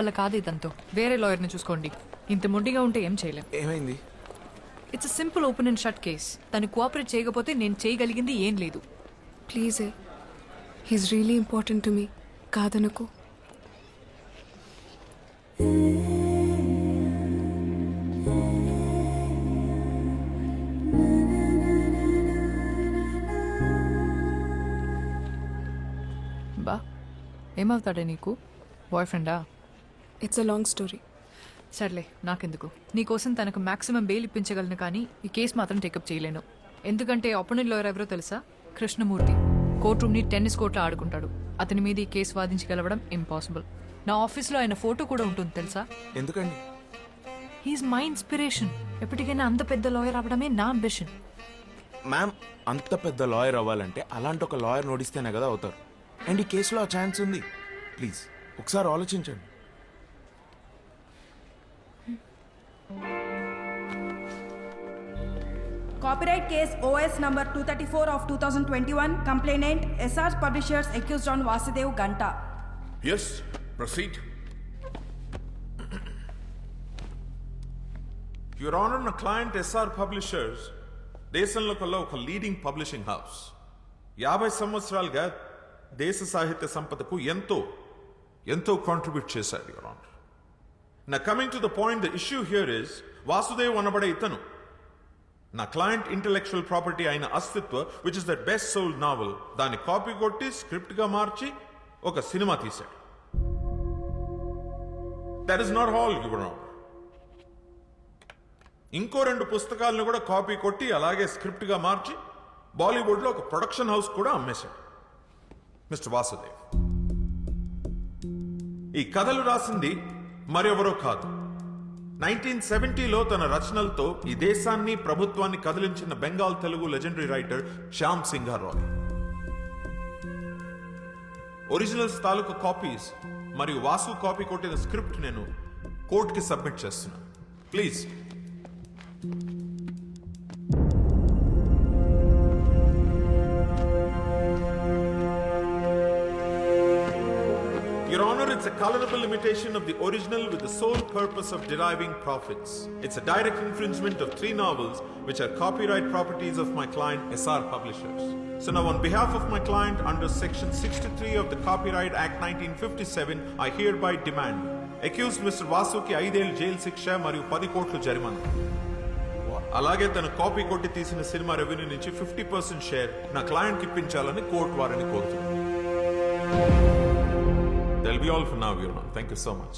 వల్ల కాదు ఇదంతో. వేరే లాయర్ని చూసుకోండి. ఇంత మొండిగా ఉంటే ఏం చేయలేం. ఏమైంది? It's simple open and shut case తను కోఆపరేట్ చేయకపోతే నేను చేయగలిగింది ఏం లేదు. Please he's really important to me కాదనుకో. బా ఏమవుతాడే నీకు? బాయ్ ఫ్రెండా ఇట్స్ అ లాంగ్ స్టోరీ సర్లే నాకెందుకు? నీకోసం తనకు మాక్సిమం బెయిల్ ఇప్పించగలను కానీ ఈ కేసు మాత్రం టేకప్ చేయలేను. ఎందుకంటే అపోనెంట్ లాయర్ ఎవరో తెలుసా? కృష్ణమూర్తి. కోర్ట్ రూమ్ని టెన్నిస్ కోర్ట్లో ఆడుకుంటాడు. అతని మీద ఈ కేసు వాదించగలవడం ఇంపాసిబుల్ నా ఆఫీస్లో ఆయన ఫోటో కూడా ఉంటుంది తెలుసా? ఎందుకండి? హీఈస్ మై ఇన్స్పిరేషన్ ఎప్పటికైనా అంత పెద్ద లాయర్ అవ్వడమే నా అంబిషన్ మ్యామ్ అంత పెద్ద లాయర్ అవ్వాలంటే అలాంటి ఒక లాయర్ నోడిస్తేనే కదా అవుతారు. అండ్ ఈ కేసులో ఆ ఛాన్స్ ఉంది. ప్లీజ్ ఒకసారి ఆలోచించండి. Copyright case OS number 234 of 2021. Complainant SR Publishers accused on Vasudev Ganta. Yes, proceed. Your honour నా క్లయింట్ ఎస్ఆర్ పబ్లిషర్స్ దేశంలో కల్లా ఒక లీడింగ్ పబ్లిషింగ్ హౌస్ యాభై సంవత్సరాలుగా దేశ సాహిత్య సంపదకు ఎంతో ఎంతో కాంట్రిబ్యూట్ చేశారు యువర్ ఆనర్ నా coming to the point the issue here is Vasudev అనబడే ఇతను నా క్లయింట్ ఇంటలెక్చువల్ ప్రాపర్టీ అయిన Astitva which is the best sold novel దాన్ని కాపీ కొట్టి స్క్రిప్ట్గా మార్చి ఒక సినిమా తీశాడు. That is not all your ఇంకో రెండు పుస్తకాలను కూడా కాపీ కొట్టి అలాగే స్క్రిప్ట్గా మార్చి బాలీవుడ్లో ఒక ప్రొడక్షన్ హౌస్ కూడా అమ్మేశాడు. మిస్టర్ వాసుదేవ్. ఈ కథలు రాసింది మరెవరో కాదు. నైన్టీన్ సెవెంటీలో తన రచనలతో ఈ దేశాన్ని ప్రభుత్వాన్ని కదిలించిన Bengal Telugu legendary writer Shyam Singha Roy originals తాలూకు కాపీస్ మరియు వాసు కాపీ కొట్టిన స్క్రిప్ట్ నేను కోర్టుకి సబ్మిట్ చేస్తున్నాను please. Your Honor, it's a colorable imitation of the original with the sole purpose of deriving profits. It's a direct infringement of three novels which are copyright properties of my client SR Publishers. So now on behalf of my client under section 63 of the Copyright Act 1957, I hereby demand accused Mr. Vasuki ఐదేళ్ళు జైలు శిక్ష మరియు పది కోట్లు జరిమానా అలాగే తన copy కొట్టి తీసిన సినిమా రెవెన్యూ నుంచి ఫిఫ్టీ పర్సెంట్ షేర్ నా క్లయింట్ ఇప్పించాలని కోర్టు వారిని కోరుతున్నాను That'll be all for now, Your Honor. Thank you so much.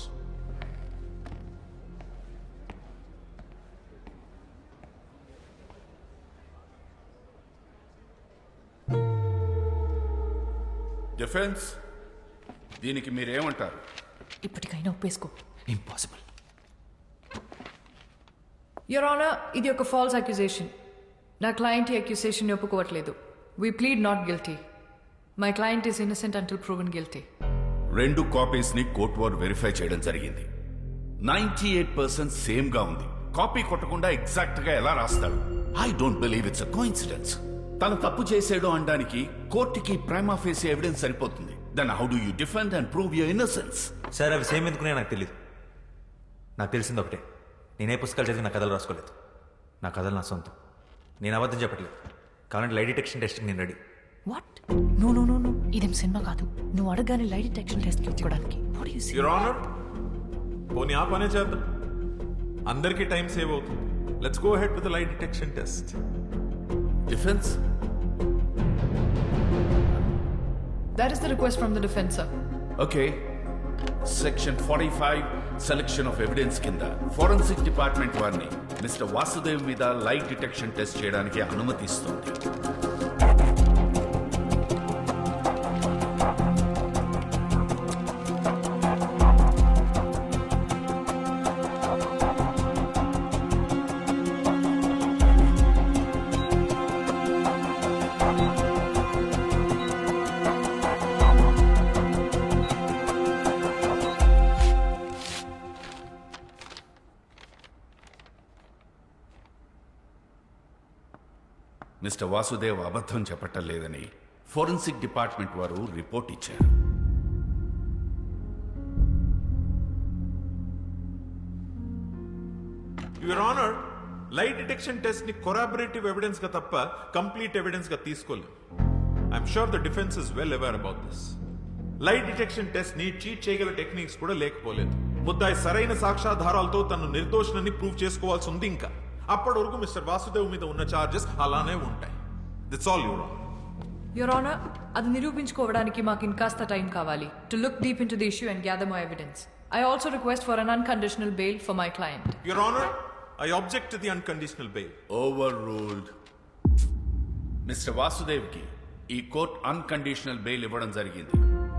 Defence దీనికి మీరేమంటారు? ఇప్పటికైనా ఒప్పేసుకో. ఇంపాసిబుల్ యువర్ ఆనర్ ఇది ఒక ఫాల్స్ అక్యుజేషన్ నా క్లయింట్ ఈ అక్యుజేషన్ ఒప్పుకోవట్లేదు. We plead not guilty my client is innocent until proven guilty రెండు కాపీస్ని కోర్ట్ వారు వెరిఫై చేయడం జరిగింది. నైన్టీ ఎయిట్ పర్సెంట్ సేమ్గా ఉంది. కాపీ కొట్టకుండా ఎగ్జాక్ట్గా ఎలా రాస్తాడు? I don't believe it's a coincidence తను తప్పు చేసాడు అనడానికి కోర్టుకి ప్రైమా ఫేస్ ఎవిడెన్స్ సరిపోతుంది. Then how do you defend and prove your innocence sir అవి సేమ్ ఎందుకునే నాకు తెలియదు నాకు తెలిసింది ఒకటే. నేనే పుస్తకాలు చదివి నా కథలు రాసుకోలేదు. నా కథలు నా సొంతం. నేను అబద్ధం చెప్పట్లేదు. కావాలంటే లైట్ డిటెక్షన్ టెస్ట్కి నేను ready. What no no no no ఇదేం సినిమా కాదు. నువ్వు అడగానే లైట్ డిటెక్షన్ టెస్ట్ ఇచ్చుకోవడానికి What do you say? Your Honor, పోనీ ఆ పనే చేద్దాం. అందరికీ టైం సేవ్ అవుతుంది. Let's go ahead with lie detection test defence That is the request from the defense, sir. Okay section forty five selection of evidence కింద. Forensic department వారిని mister Vasudev మీద light detection test చేయడానికి అనుమతిస్తుంది. Mister Vasudev అబద్ధం చెప్పటం లేదని forensic department వారు report ఇచ్చారు. యువర్ ఆనర్ లైట్ డిటెక్షన్ టెస్ట్ని కొరాబరేటివ్ ఎవిడెన్స్గా తప్ప కంప్లీట్ ఎవిడెన్స్గా తీసుకోలేదు I'm sure the defence is well aware about this lie detection టెస్ట్ని cheat చేయగల టెక్నిక్స్ కూడా లేకపోలేదు. ముద్దాయి సరైన సాక్ష్యాధారాలతో తను నిర్దోషనని ప్రూవ్ చేసుకోవాల్సి ఉంది ఇంకా. అప్పటి వరకు మిస్టర్ వాసుదేవ్ మీద ఉన్న చార్జెస్ అలానే ఉంటాయి. That's all your your honour అది నిరూపించుకోవడానికి మాకు ఇంకాస్త టైం కావాలి. To look deep into the issue and gather my evidence I also request for an unconditional bail for my client your honour I object the unconditional bail overruled mister వాసుదేవ్కి ఈ court unconditional bail ఇవ్వడం జరిగింది.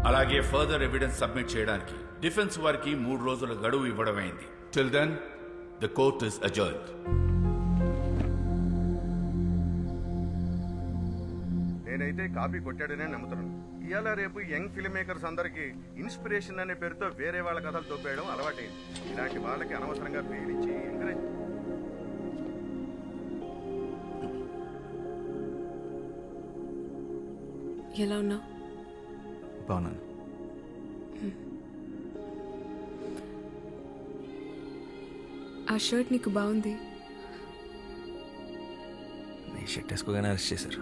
అలాగే further evidence submit చేయడానికి defence వారికి మూడు రోజుల గడువు ఇవ్వడమైంది. Till then the court is adjourn నేనైతే కాపీ కొట్టాడనే నమ్ముతున్నాను ఇవాళ రేపు యంగ్ ఫిల్మ్ మేకర్స్ అందరికి ఇన్స్పిరేషన్ అనే పేరుతో వేరే వాళ్ళ కథలు తోపేయడం అలవాటైంది. ఇలాంటి వాళ్ళకి అనవసరంగా ఇచ్చి ఎంకరేజ్ ఎలా ఉన్నావు? బాగున్నాను. ఆ షర్ట్ నీకు బాగుంది. నీ షర్ట్ వేసుకోగానే అరెస్ట్ చేశారు.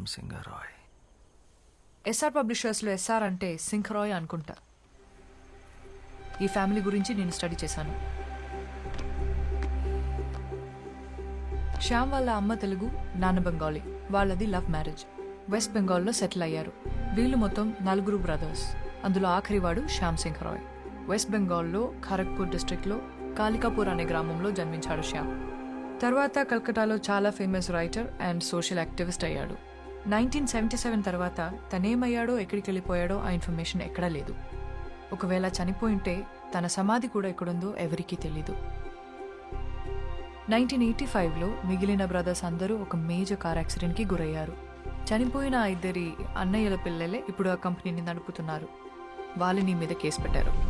రామ్ సింగ్ రాయ్ ఎస్ఆర్ పబ్లిషర్స్లో ఎస్ఆర్ అంటే సింఖరాయ్ అనుకుంటా. ఈ ఫ్యామిలీ గురించి నేను స్టడీ చేశాను. శ్యామ్ వాళ్ళ అమ్మ తెలుగు నాన్న బెంగాలీ. వాళ్ళది లవ్ మ్యారేజ్. వెస్ట్ బెంగాల్లో సెటిల్ అయ్యారు. వీళ్ళు మొత్తం నలుగురు బ్రదర్స్. అందులో ఆఖరివాడు శ్యామ్ సింగ్ రాయ్ వెస్ట్ బెంగాల్లో ఖరగ్పూర్ డిస్ట్రిక్ట్లో కాళికాపూర్ అనే గ్రామంలో జన్మించాడు శ్యామ్. తర్వాత కల్కటాలో చాలా famous writer and social activist అయ్యాడు. నైన్టీన్ సెవెంటీ సెవెన్ తర్వాత తనేమయ్యాడో ఎక్కడికి వెళ్ళిపోయాడో ఆ ఇన్ఫర్మేషన్ ఎక్కడా లేదు. ఒకవేళ చనిపోయింటే తన సమాధి కూడా ఎక్కడుందో ఎవరికీ తెలీదు. నైన్టీన్ ఎయిటీ ఫైవ్లో మిగిలిన బ్రదర్స్ అందరూ ఒక మేజర్ కార్ యాక్సిడెంట్కి గురయ్యారు. చనిపోయిన ఆ ఇద్దరి అన్నయ్యల పిల్లలే ఇప్పుడు ఆ కంపెనీని నడుపుతున్నారు. వాళ్ళని మీద కేసు పెట్టారు.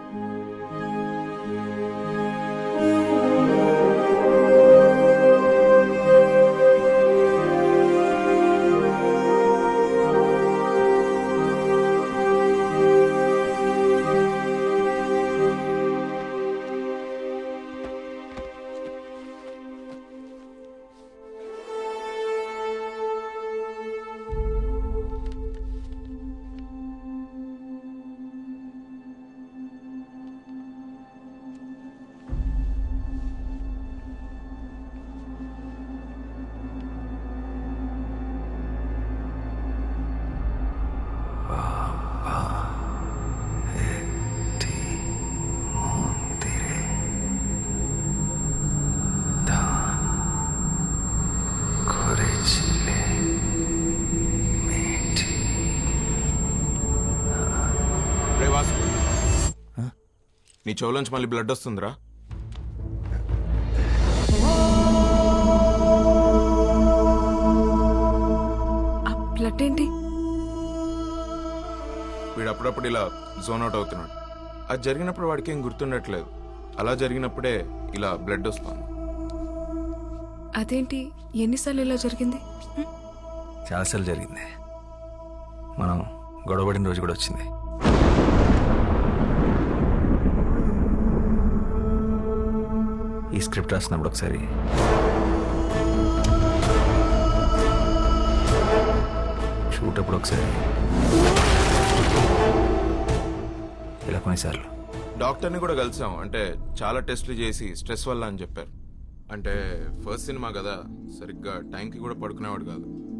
నీ చెవులోంచి మళ్ళీ బ్లడ్ వస్తుందిరా. ఆ బ్లడ్ ఏంటి? వీడు అప్పుడప్పుడు ఇలా జోన్ అవుట్ అవుతున్నాడు. అది జరిగినప్పుడు వాడికి ఏం గుర్తుండట్లేదు. అలా జరిగినప్పుడే ఇలా బ్లడ్ వస్తుంది. అదేంటి? ఎన్నిసార్లు ఇలా జరిగింది? చాలాసార్లు జరిగింది. మనం గొడవపడిన రోజు కూడా వచ్చింది. ఈ స్క్రిప్ట్ రాసినప్పుడు ఒకసారి. షూట్ అప్పుడు ఒకసారి. ఇలా కొన్నిసార్లు. డాక్టర్ని కూడా కలిసాం. అంటే చాలా టెస్టులు చేసి స్ట్రెస్ వల్ల అని చెప్పారు. అంటే ఫస్ట్ సినిమా కదా సరిగ్గా టైంకి కూడా పడుకునేవాడు కాదు.